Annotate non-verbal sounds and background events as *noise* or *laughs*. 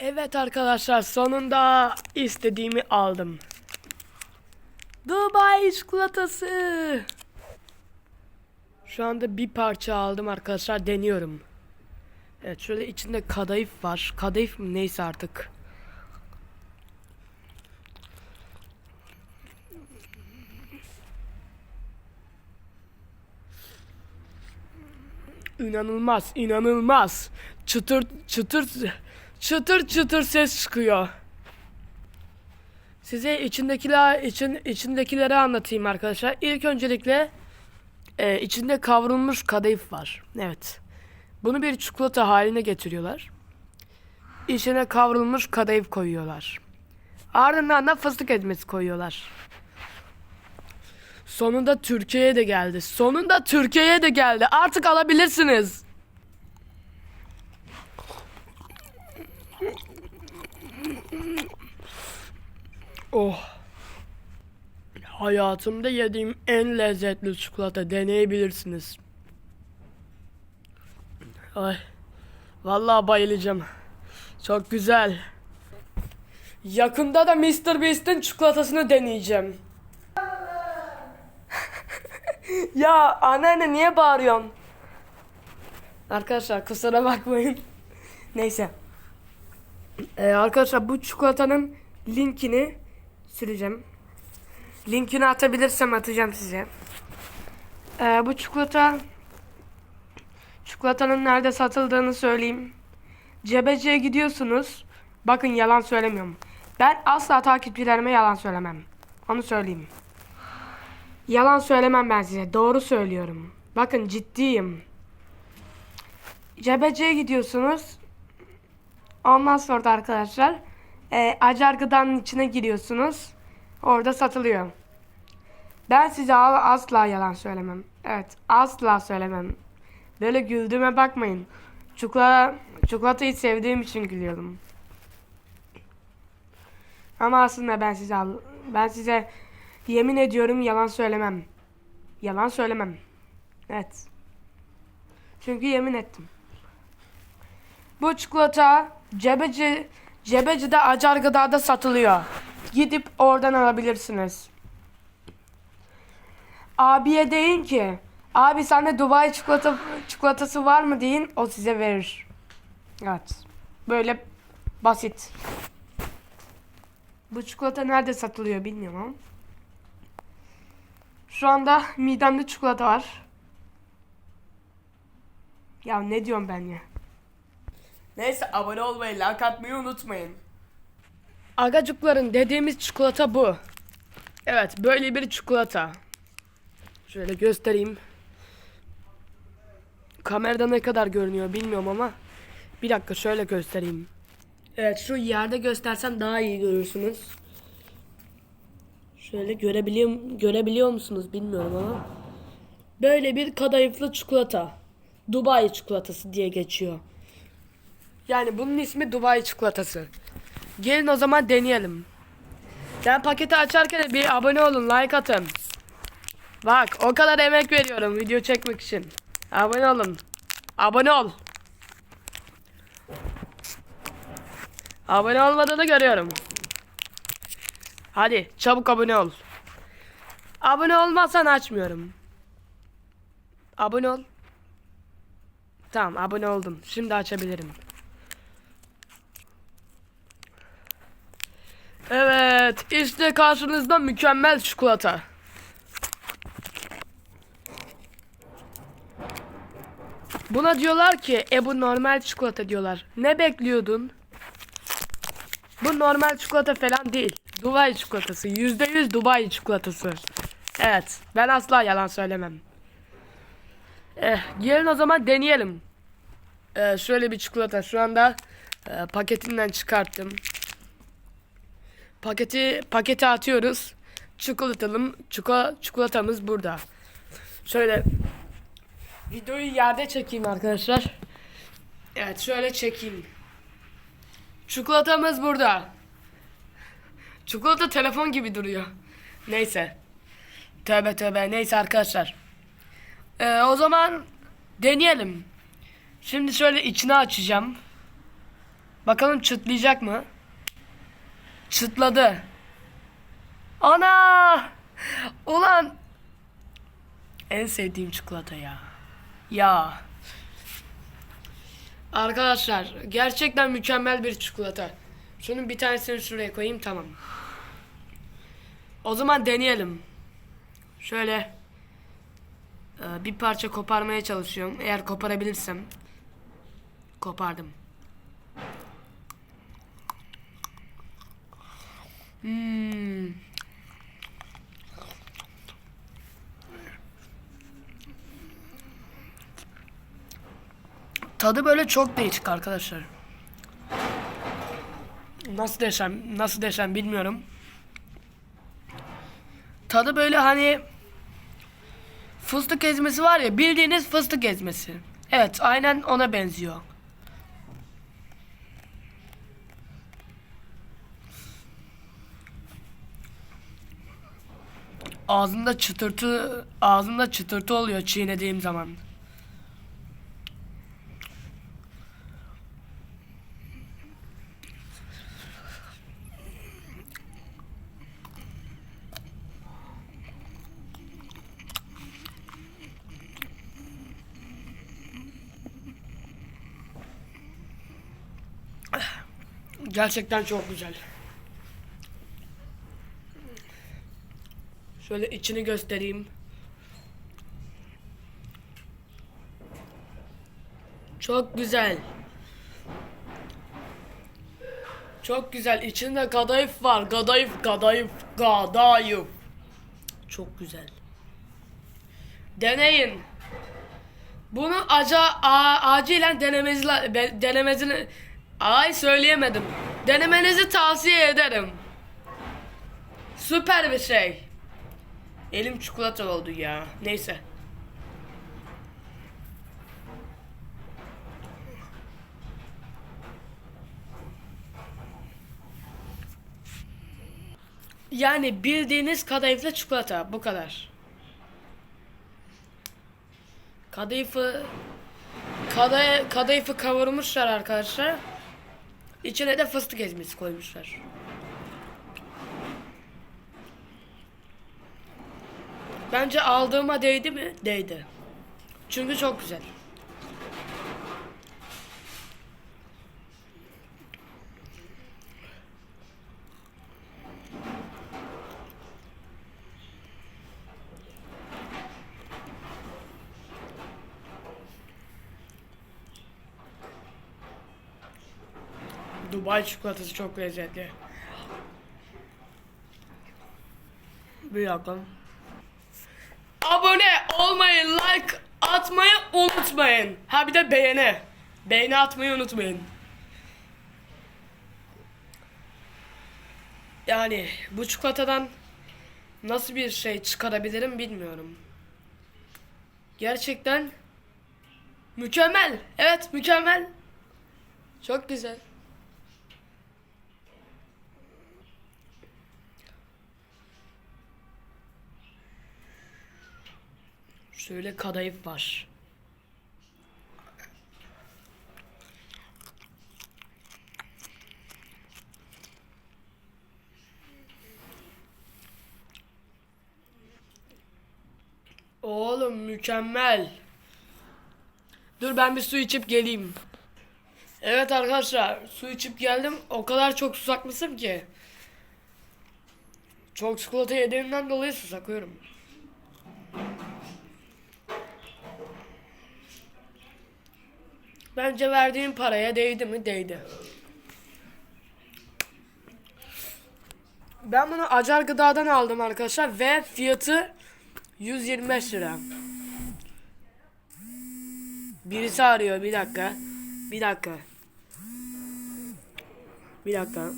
Evet arkadaşlar sonunda istediğimi aldım. Dubai çikolatası. Şu anda bir parça aldım arkadaşlar deniyorum. Evet şöyle içinde kadayıf var. Kadayıf mı neyse artık. İnanılmaz, inanılmaz. Çıtır çıtır çıtır çıtır ses çıkıyor. Size içindekiler için içindekileri anlatayım arkadaşlar. İlk öncelikle e, içinde kavrulmuş kadayıf var. Evet. Bunu bir çikolata haline getiriyorlar. İçine kavrulmuş kadayıf koyuyorlar. Ardından da fıstık ezmesi koyuyorlar. Sonunda Türkiye'ye de geldi. Sonunda Türkiye'ye de geldi. Artık alabilirsiniz. Oh. Hayatımda yediğim en lezzetli çikolata deneyebilirsiniz. Ay. Vallahi bayılacağım. Çok güzel. Yakında da Mr. Beast'in çikolatasını deneyeceğim. *laughs* ya anneanne niye bağırıyorsun? Arkadaşlar kusura bakmayın. Neyse. Ee, arkadaşlar bu çikolatanın linkini süreceğim. Linkini atabilirsem atacağım size. Ee, bu çikolata çikolatanın nerede satıldığını söyleyeyim. Cebeciye gidiyorsunuz. Bakın yalan söylemiyorum. Ben asla takipçilerime yalan söylemem. Onu söyleyeyim. Yalan söylemem ben size. Doğru söylüyorum. Bakın ciddiyim. Cebeciye gidiyorsunuz. Ondan sonra da arkadaşlar e, acar gıdanın içine giriyorsunuz. Orada satılıyor. Ben size asla yalan söylemem. Evet asla söylemem. Böyle güldüğüme bakmayın. Çikolata, çikolatayı sevdiğim için gülüyorum. Ama aslında ben size ben size yemin ediyorum yalan söylemem. Yalan söylemem. Evet. Çünkü yemin ettim. Bu çikolata Cebeci Cebeci'de Acar Gıda'da satılıyor. Gidip oradan alabilirsiniz. Abiye deyin ki abi sende Dubai çikolata çikolatası var mı deyin o size verir. Evet. Böyle basit. Bu çikolata nerede satılıyor bilmiyorum. Şu anda midemde çikolata var. Ya ne diyorum ben ya? Neyse abone olmayı, like atmayı unutmayın. Agacıkların dediğimiz çikolata bu. Evet böyle bir çikolata. Şöyle göstereyim. Kamerada ne kadar görünüyor bilmiyorum ama. Bir dakika şöyle göstereyim. Evet şu yerde göstersem daha iyi görürsünüz. Şöyle görebiliyor, görebiliyor musunuz bilmiyorum ama. Böyle bir kadayıflı çikolata. Dubai çikolatası diye geçiyor. Yani bunun ismi Dubai çikolatası. Gelin o zaman deneyelim. Ben paketi açarken bir abone olun, like atın. Bak o kadar emek veriyorum video çekmek için. Abone olun. Abone ol. Abone olmadığını görüyorum. Hadi çabuk abone ol. Abone olmazsan açmıyorum. Abone ol. Tamam abone oldum. Şimdi açabilirim. Evet, işte karşınızda mükemmel çikolata. Buna diyorlar ki, e bu normal çikolata diyorlar. Ne bekliyordun? Bu normal çikolata falan değil. Dubai çikolatası. Yüzde yüz Dubai çikolatası. Evet, ben asla yalan söylemem. Eh, gelin o zaman deneyelim. Eh, şöyle bir çikolata şu anda eh, paketinden çıkarttım. Paketi pakete atıyoruz. Çikolatalım çiko, çikolatamız burada. Şöyle videoyu yerde çekeyim arkadaşlar. Evet şöyle çekeyim. Çikolatamız burada. Çikolata telefon gibi duruyor. Neyse. Tövbe tövbe. Neyse arkadaşlar. Ee, o zaman deneyelim. Şimdi şöyle içini açacağım. Bakalım çıtlayacak mı? Çıtladı. Ana! Ulan en sevdiğim çikolata ya. Ya. Arkadaşlar gerçekten mükemmel bir çikolata. Şunun bir tanesini şuraya koyayım tamam. O zaman deneyelim. Şöyle e, bir parça koparmaya çalışıyorum. Eğer koparabilirsem kopardım. Hmm. Tadı böyle çok değişik arkadaşlar. Nasıl desem, nasıl desem bilmiyorum. Tadı böyle hani fıstık ezmesi var ya bildiğiniz fıstık ezmesi. Evet aynen ona benziyor. Ağzımda çıtırtı ağzımda çıtırtı oluyor çiğnediğim zaman. Gerçekten çok güzel. Şöyle içini göstereyim. Çok güzel. Çok güzel. İçinde kadayıf var. Kadayıf, kadayıf, kadayıf. Çok güzel. Deneyin. Bunu aca acilen denemenizi be- denemezini ay söyleyemedim. Denemenizi tavsiye ederim. Süper bir şey. Elim çikolata oldu ya. Neyse. Yani bildiğiniz kadayıflı çikolata bu kadar. Kadayıfı kaday, kadayıfı kavurmuşlar arkadaşlar. İçine de fıstık ezmesi koymuşlar. Bence aldığıma değdi mi? Değdi. Çünkü çok güzel. Dubai çikolatası çok lezzetli. Bir dakika. Abone olmayı, like atmayı unutmayın. Ha bir de beğeni. Beğeni atmayı unutmayın. Yani bu çikolatadan nasıl bir şey çıkarabilirim bilmiyorum. Gerçekten mükemmel. Evet mükemmel. Çok güzel. Şöyle kadayıf var. Oğlum mükemmel. Dur ben bir su içip geleyim. Evet arkadaşlar su içip geldim. O kadar çok susakmışım ki. Çok çikolata yediğimden dolayı susakıyorum. Bence verdiğim paraya değdi mi? Değdi. Ben bunu Acar Gıda'dan aldım arkadaşlar ve fiyatı 125 lira. Birisi arıyor bir dakika. Bir dakika. Bir dakika.